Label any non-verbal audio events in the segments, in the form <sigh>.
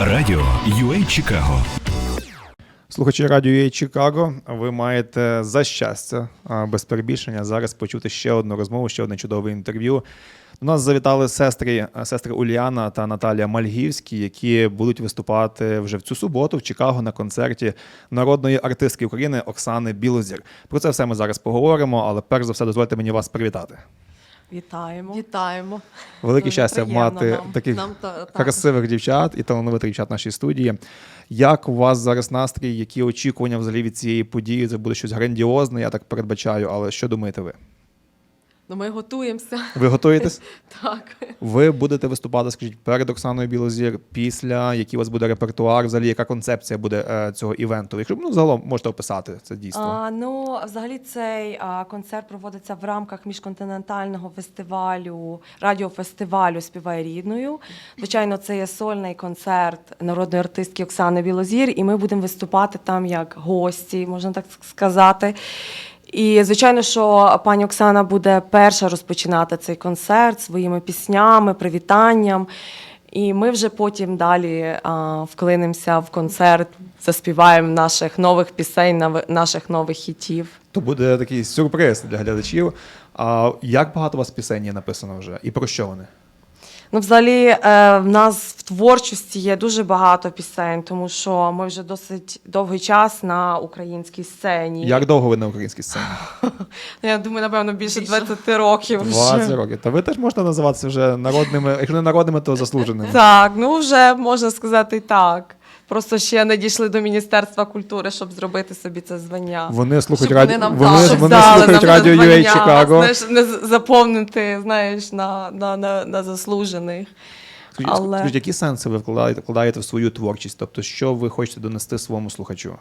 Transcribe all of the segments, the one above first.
Радіо UA Чикаго Слухачі радіо «Є Чикаго, ви маєте за щастя, без перебільшення, зараз почути ще одну розмову, ще одне чудове інтерв'ю. До нас завітали сестри, сестри Уліана та Наталія Мальгівські, які будуть виступати вже в цю суботу в Чикаго на концерті народної артистки України Оксани Білозір. Про це все ми зараз поговоримо, але перш за все дозвольте мені вас привітати. Вітаємо. Вітаємо. Велике Дуже щастя мати нам. таких Нам та- красивих дівчат і талановитих дівчат в нашій студії. Як у вас зараз настрій? Які очікування взагалі від цієї події? Це буде щось грандіозне, я так передбачаю. Але що думаєте ви? Ну, ми готуємося. Ви готуєтесь? <laughs> Так. Ви будете виступати, скажіть, перед Оксаною Білозір, після, який у вас буде репертуар, взагалі, яка концепція буде е, цього івенту? Якщо ну, загалом можете описати це дійство. А, ну, взагалі, цей а, концерт проводиться в рамках міжконтинентального фестивалю, радіофестивалю Співай рідною. Звичайно, це є сольний концерт народної артистки Оксани Білозір, і ми будемо виступати там як гості, можна так сказати. І звичайно, що пані Оксана буде перша розпочинати цей концерт своїми піснями, привітанням. І ми вже потім далі а, вклинимося в концерт, заспіваємо наших нових пісень, наших нових хітів. То буде такий сюрприз для глядачів. А як багато у вас пісень є написано вже? І про що вони? Ну, взагалі, е, в нас в творчості є дуже багато пісень, тому що ми вже досить довгий час на українській сцені. Як довго ви на українській сцені? <laughs> Я думаю, напевно, більше Більше. 20 років. вже. 20 років. Та ви теж можете називатися вже народними, якщо не народними, то заслуженими. Так, ну вже можна сказати так. Просто ще не дійшли до Міністерства культури, щоб зробити собі це звання. Вони слухають Щоб раді... вони нам вони, дали. Вони дали слухають нам радіо UA Чикаго. Знаєш, не заповнити, знаєш, на, на, на, на заслужених. Скажіть, Але- скажіть, які сенси ви вкладаєте, вкладаєте в свою творчість? Тобто, що ви хочете донести своєму слухачу?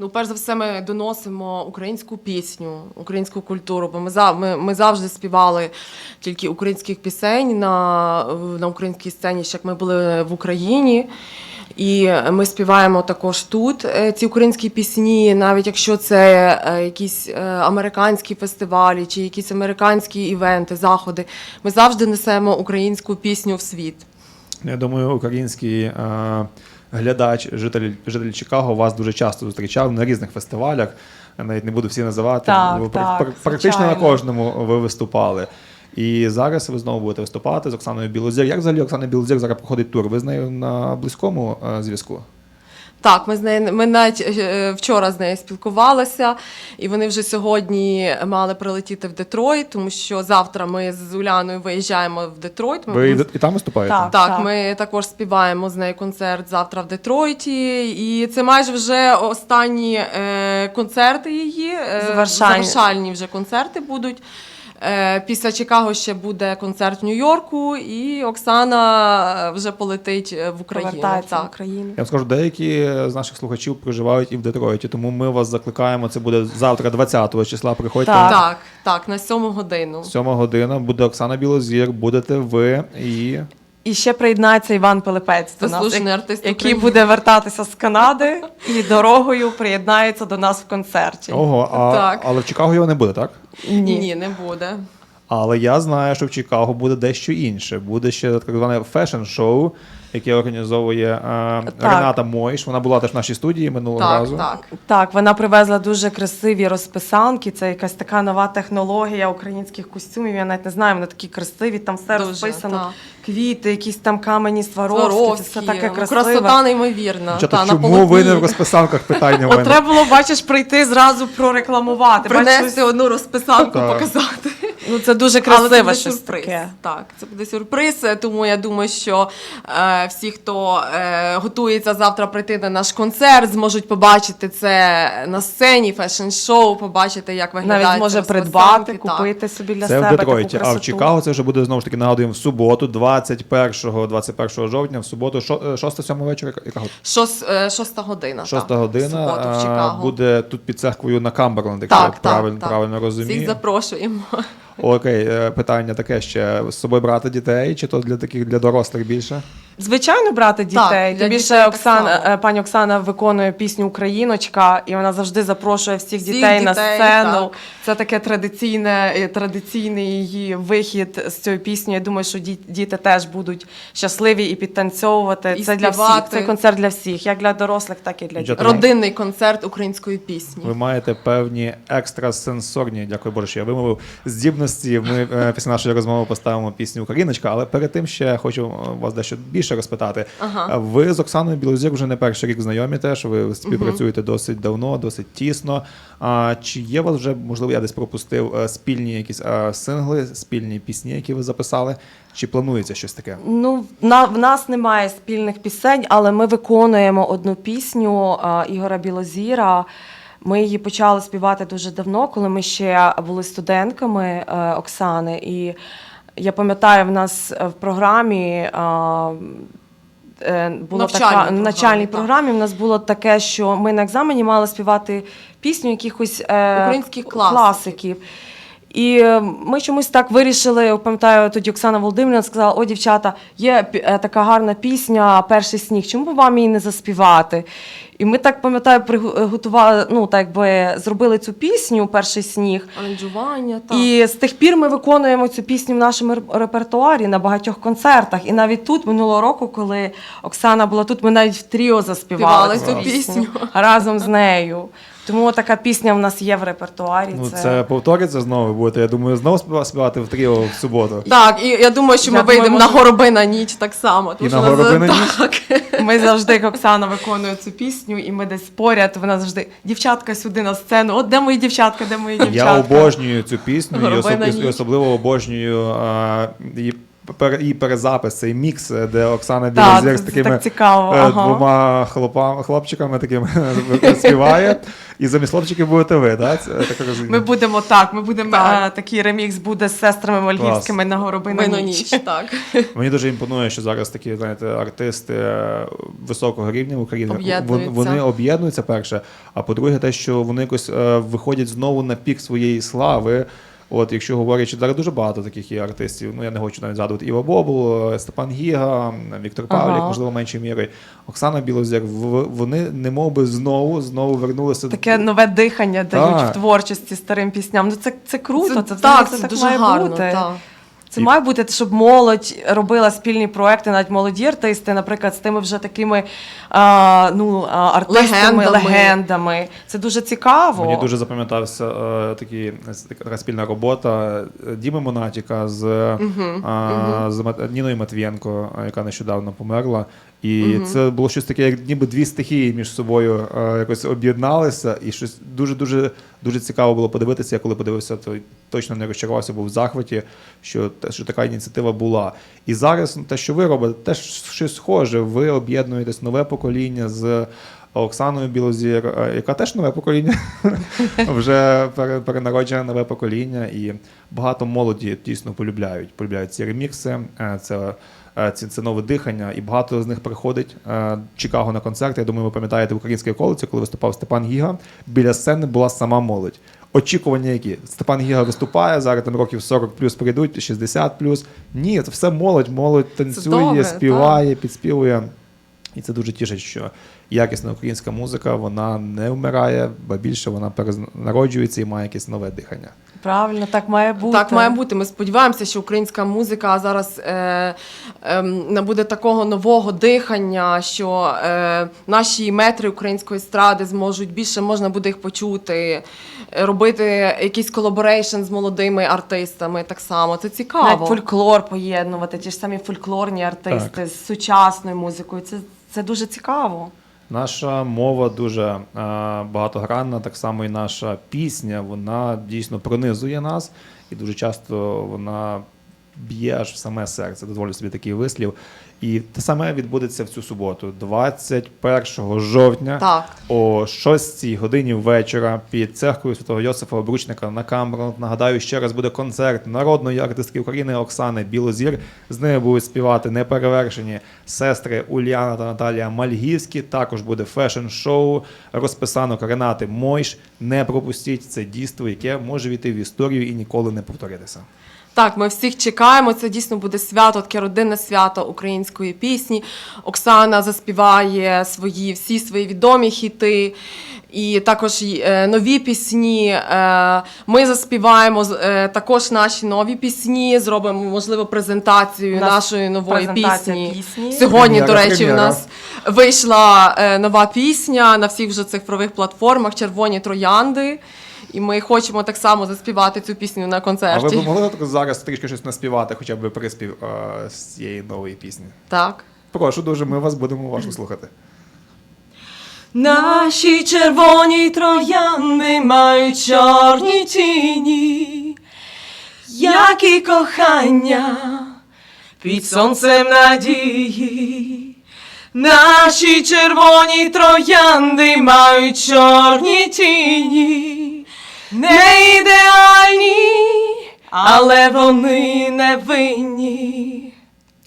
Ну, перш за все, ми доносимо українську пісню, українську культуру, бо ми, ми, ми завжди співали тільки українських пісень на, на українській сцені, ще як ми були в Україні. І ми співаємо також тут е, ці українські пісні, навіть якщо це е, якісь е, американські фестивалі чи якісь американські івенти, заходи. Ми завжди несемо українську пісню в світ. Я думаю, український глядач, житель, житель Чикаго вас дуже часто зустрічав на різних фестивалях. Я навіть не буду всі називати. Так, ви так, пр- практично на кожному ви виступали. І зараз ви знову будете виступати з Оксаною Білозір. Як взагалі Оксана Білозір зараз проходить тур? Ви з нею на близькому е, зв'язку? Так, ми з нею ми навіть е, вчора з нею спілкувалися, і вони вже сьогодні мали прилетіти в Детройт, тому що завтра ми з Уляною виїжджаємо в Детройт. Ми Ви і, там виступаєте? Так. так, ми також співаємо з нею концерт завтра в Детройті. І це майже вже останні е, концерти її. е, Завершальні. завершальні вже концерти будуть. Е, Після Чикаго ще буде концерт в Нью-Йорку, і Оксана вже полетить е, в Україну. Повертається в Україну. Я вам скажу, деякі з наших слухачів проживають і в Детройті, тому ми вас закликаємо. Це буде завтра, 20 числа. Приходьте Так. Так, так, на сьому годину. 7 година. Буде Оксана Білозір, будете ви і. І ще приєднається Іван Пилипець до нас, артист який України. буде вертатися з Канади і дорогою приєднається до нас в концерті. Ого, а, Так. але в Чикаго його не буде, так? Ні. Ні, не буде. Але я знаю, що в Чикаго буде дещо інше. Буде ще так зване фешн-шоу, яке організовує е, Рената Мойш. Вона була теж в нашій студії минулого Так, разу. так. Так, вона привезла дуже красиві розписанки. Це якась така нова технологія українських костюмів. Я навіть не знаю, вони такі красиві, там все Дуже, розписано. так. Квіти, якісь там камені Сваровські. Це все таке Ну, красиве. Красота неймовірна. Дівчата, Та, чому полотні. ви не в розписанках питання От треба було, бачиш, прийти зразу прорекламувати. принести Бачиш, одну розписанку, показати. Ну це дуже Але це буде щось сюрприз. таке. Так, це буде сюрприз. е, Тому я думаю, що е, всі, хто е, готується завтра прийти на наш концерт, зможуть побачити це на сцені, фешн-шоу, побачити, як виглядає. Навіть може придбати, купити собби для Це себе в Детройті, таку а в красоту. Чикаго це вже буде знову ж таки нагадуємо в суботу, 21, 21 жовтня, в суботу, 6-7 вечора. Яка година? Шос, е, шоста година. Шоста так, година в суботу в а, Чикаго. буде тут під церквою на Камберленд, якщо Так, я так, правильно, так. правильно Всіх розумію. запрошуємо. Окей, е, питання таке ще з собою брати дітей, чи то для таких для дорослих більше? Звичайно, брати дітей. Тим більше дітей Оксана, е, пані Оксана виконує пісню Україночка, і вона завжди запрошує всіх, Всіх дітей, на сцену. так. Це таке традиційне, е, традиційний її вихід з цією піснею. Я думаю, що ді- діти теж будуть щасливі і підтанцьовувати. І це для всіх. Це концерт для всіх, як для дорослих, так і для дітей. Родинний концерт української пісні. Ви маєте певні екстрасенсорні, дякую Боже, що я вимовив здібності. Ми е, після нашої розмови поставимо пісню Україночка, але перед тим ще хочу вас дещо більше розпитати. Ага. Е, Ви з Оксаною Білозір вже не перший рік знайомі теж. Ви співпрацюєте досить давно, досить тісно. А чи є у вас вже, можливо, я десь пропустив е, спільні якісь е, сингли, спільні пісні, які ви записали? Чи планується щось таке? Ну, на, в нас немає спільних пісень, але ми виконуємо одну пісню а, Ігора Білозіра. Ми її почали співати дуже давно, коли ми ще були студентками е, Оксани. І я пам'ятаю, в нас е, в програмі. А, е, було така програмі, навчальній так. програмі. В нас було таке, що ми на екзамені мали співати пісню якихось е, Українських класиків. класиків. І е, ми чомусь так вирішили. Пам'ятаю, тоді Оксана Володимирівна сказала: о, дівчата, є така гарна пісня Перший сніг. Чому б вам її не заспівати? І ми так пам'ятаю, приготували, ну так якби зробили цю пісню Перший сніг. Аранжування, так. І з тих пір ми виконуємо цю пісню в нашому репертуарі на багатьох концертах. І навіть тут минулого року, коли Оксана була тут, ми навіть в тріо заспівали цю пісню. <laughs> разом з нею. Тому така пісня в нас є в репертуарі. Ну це повториться знову. Будете, я думаю, знову співа- співати в тріо в суботу. Так, і я думаю, що ми Я думаю, вийдемо може- на горобина ніч так само. тому І що на у нас- «Горобина ніч»? Так. <laughs> Ми завжди, як Оксана виконує цю пісню, і ми десь поряд. Вона завжди дівчатка сюди на сцену. От де мої дівчатка, де мої дівчатка? Я обожнюю цю пісню і, Горобина особ- ніч. особливо обожнюю а, її, її перезапис, цей мікс, де Оксана Так, Білозір з такими так цікаво, е, ага. двома хлопа, хлопчиками такими <laughs> співає. І замість хлопчиків будете ви, так? Це так розумію. Ми будемо так. Ми будемо Так. е, такий ремікс буде з сестрами Мальгівськими на горобина Вино ніч. ніч, <laughs> так. Мені дуже імпонує, що зараз такі знаєте, артисти е, високого рівня в Україні вон- Об'єднуються. вони об'єднуються перше. А по-друге, те, що вони якось е, виходять знову на пік своєї слави. От, якщо говорячи, зараз дуже багато таких є артистів. Ну я не хочу навіть згадувати Іва Бобул, е, Степан Гіга, Віктор Павлік, Ага. можливо, меншою мірою. Оксана Білозір. В- Вони не мов би знову знову вернулися Таке нове дихання дають Так. в творчості старим пісням. Ну це, це круто. Це, Це- так, це це так дуже має гарно, бути. так. Це І- має бути, щоб молодь робила спільні проекти, навіть молоді артисти, наприклад, з тими вже такими а, ну, а, артистами, Легендами. легендами. Це дуже цікаво. Мені дуже запам'ятався е, такий, така спільна робота е, Діми Монатіка з, е, з Мат- Ніною Матвієнко, е, яка нещодавно померла. І це було щось таке, як ніби дві стихії між собою е, якось об'єдналися, і щось дуже дуже дуже цікаво було подивитися. Я коли подивився, то точно не розчарувався, був в захваті, що, що така ініціатива була. І зараз те, що ви робите, теж щось схоже. Ви об'єднуєтесь нове покоління з Оксаною Білозір, е, яка теж нове покоління, <laughs> вже пере- перенароджене нове покоління, і багато молоді дійсно полюбляють. Полюбляють ці ремікси, е, це, е, це, це нове дихання, і багато з них приходить е, Чикаго на концерти. Я думаю, ви пам'ятаєте в українській околиці, коли виступав Степан Гіга. Біля сцени була сама молодь. Очікування які? Степан Гіга виступає, зараз там років 40 плюс прийдуть, 60 плюс. Ні, це все молодь, молодь танцює, добре, співає, підспівує. І це дуже тішить, що якісна українська музика вона не вмирає, ба більше вона перенароджується і має якесь нове дихання. Правильно, так має бути. Так має бути. Ми сподіваємося, що українська музика зараз е, е, набуде такого нового дихання, що е, наші метри української естради зможуть більше можна буде їх почути, робити якийсь колаборейшн з молодими артистами. Так само це цікаво. Навіть фольклор поєднувати, ті ж самі фольклорні артисти з сучасною музикою. Це, це дуже цікаво. Наша мова дуже е, багатогранна, так само і наша пісня, вона дійсно пронизує нас, і дуже часто вона б'є аж в саме серце. Дозволю собі такий вислів. І те саме відбудеться в цю суботу, 21 жовтня. Так. о 6 годині вечора під церквою святого Йосифа Обручника на Камброн. Нагадаю, ще раз буде концерт народної артистки України Оксани Білозір. З нею будуть співати неперевершені сестри Ульяна та Наталія Мальгівські. Також буде фешн-шоу, розписанок Ренати Мойш. Не пропустіть це дійство, яке може війти в історію і ніколи не повторитися. Так, ми всіх чекаємо. Це дійсно буде свято, таке родинне свято української пісні. Оксана заспіває свої всі свої відомі хіти. І також е, нові пісні. Е, ми заспіваємо е, також наші нові пісні. Зробимо можливо презентацію нас нашої нової пісні. пісні. Сьогодні, до Прем'єра, речі, у нас вийшла нова пісня на всіх вже цифрових платформах Червоні троянди. І ми хочемо так само заспівати цю пісню на концерті. А ви б могли так зараз трішки щось наспівати, хоча б приспів е, з цієї нової пісні? Так. Прошу дуже, ми вас будемо уважно слухати. Наші червоні троянди мають чорні тіні, як і кохання під сонцем надії. Наші червоні троянди мають чорні тіні, не ідеальні, але вони невинні.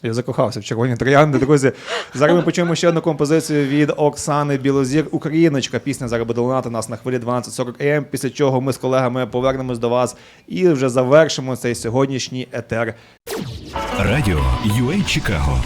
Я закохався в червоні троянди. Друзі, зараз ми почуємо ще одну композицію від Оксани Білозір. Україночка. Пісня зараз буде лунати нас на хвилі 12.40 АМ, після чого ми з колегами повернемось до вас і вже завершимо цей сьогоднішній етер. Радіо UA Чикаго